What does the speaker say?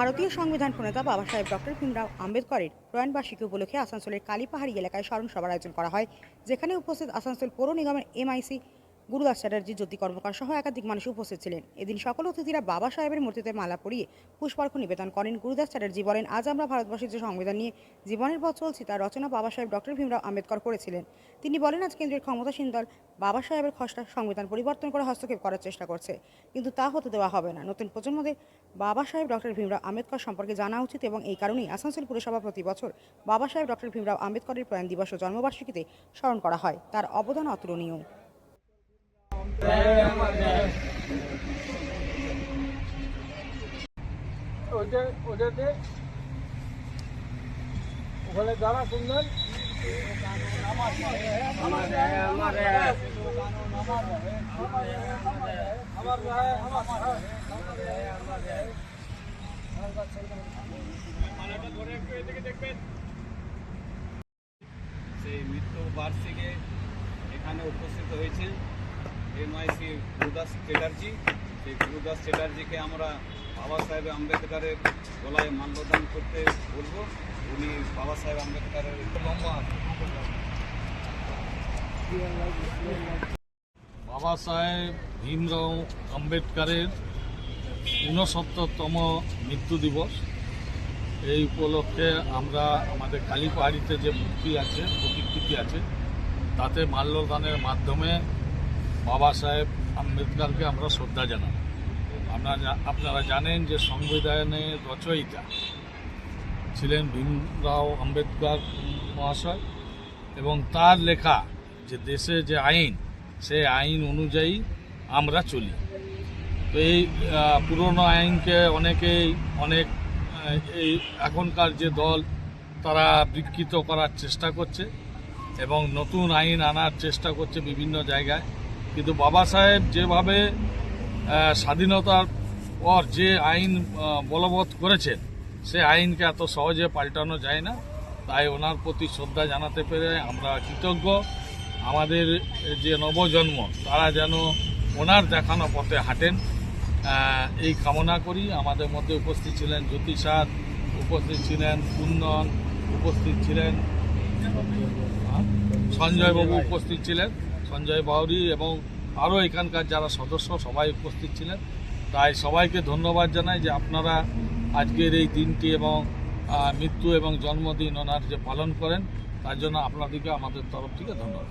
ভারতীয় সংবিধান প্রণেতা বাবা সাহেব ডক্টর ভীমরাও আম্বেদকরের প্রয়াণবার্ষিকী উপলক্ষে আসানসোলের কালীপাহাড়ি এলাকায় স্মরণ সভার আয়োজন করা হয়। যেখানে উপস্থিত আসানসোল পৌর নিগমের এমআইসি গুরুদাস চ্যাটার্জি জ্যোতি কর্মকার সহ একাধিক মানুষ উপস্থিত ছিলেন। এদিন সকল অতিথিরা বাবা সাহেবের মূর্তিতে মালা পরিয়ে পুষ্পার্ঘ্য নিবেদন করেন। গুরুদাস চ্যাটার্জি বলেন, আজ আমরা ভারতবর্ষের যে সংবিধান নিয়ে জীবনের পথ চলছি, তার রচনা বাবা সাহেব ডক্টর ভীমরাও আম্বেদকর করেছিলেন। তিনি বলেন, আজ কেন্দ্রের ক্ষমতাসীন দল বাবা সাহেবের খসড়া সংবিধান পরিবর্তন করে হস্তক্ষেপ করার চেষ্টা করছে। কিন্তু তা হতে দেওয়া হবে না। নতুন প্রজন্মদের বাবা সাহেব ডক্টর ভীমরাও আম্বেদকর সম্পর্কে জানা উচিত এবং এই কারণেই আসানসোল পুরসভা প্রতি বছর বাবা সাহেব ডক্টর ভীমরাও আম্বেদকরের প্রয়াণ দিবস ও জন্মবার্ষিকীতে স্মরণ করা হয়। তার অবদান অতুলনীয়। ওটাতে ওখানে যারা শুনলেন সেই মৃত্যু বার্ষিকে এখানে উপস্থিত হয়েছেন এমআইসি গুরুদাস চ্যাটার্জি। সেই গুরুদাস চ্যাটার্জিকে আমরা বাবা সাহেব আম্বেদকরের গলায় মাল্যদান করতে বলব। উনি বাবা সাহেব আম্বেদকরের লম্বা বাবা সাহেব ভীমরাও আম্বেদকরের ঊনসত্তরতম মৃত্যু দিবস। এই উপলক্ষে আমরা আমাদের কালীপাহাড়িতে যে মূর্তি আছে, প্রতিকৃতি আছে, তাতে মাল্যদানের মাধ্যমে বাবা সাহেব আম্বেদকারকে আমরা শ্রদ্ধা জানাই। জা- আপনারা জানেন যে সংবিধানের রচয়িতা ছিলেন ভীমরাও আম্বেদকর মহাশয় এবং তার লেখা যে দেশে যে আইন সে আইন অনুযায়ী আমরা চলি। তো এই পুরনো আইনকে অনেকেই অনেক এই এখনকার যে দল, তারা বিকৃত করার চেষ্টা করছে এবং নতুন আইন আনার চেষ্টা করছে বিভিন্ন জায়গায়। কিন্তু বাবা সাহেব যেভাবে স্বাধীনতার পর যে আইন বলবৎ করেছেন, সে আইনকে এত সহজে পাল্টানো যায় না। তাই ওনার প্রতি শ্রদ্ধা জানাতে পেরে আমরা কৃতজ্ঞ। আমাদের যে নবজন্ম, তারা যেন ওনার দেখানো পথে হাঁটেন। এই কামনা করি। আমাদের মধ্যে উপস্থিত ছিলেন জ্যোতি সাদ, উপস্থিত ছিলেন কুন্দন উপস্থিত ছিলেন সঞ্জয়বাবু উপস্থিত ছিলেন। সঞ্জয় বাউরি এবং আরও এখানকার যারা সদস্য সবাই উপস্থিত ছিলেন। তাই সবাইকে ধন্যবাদ জানাই যে আপনারা আজকের এই দিনটি এবং মৃত্যু এবং জন্মদিন ওনার যে পালন করেন, তার জন্য আপনাদেরকে আমাদের তরফ থেকে ধন্যবাদ।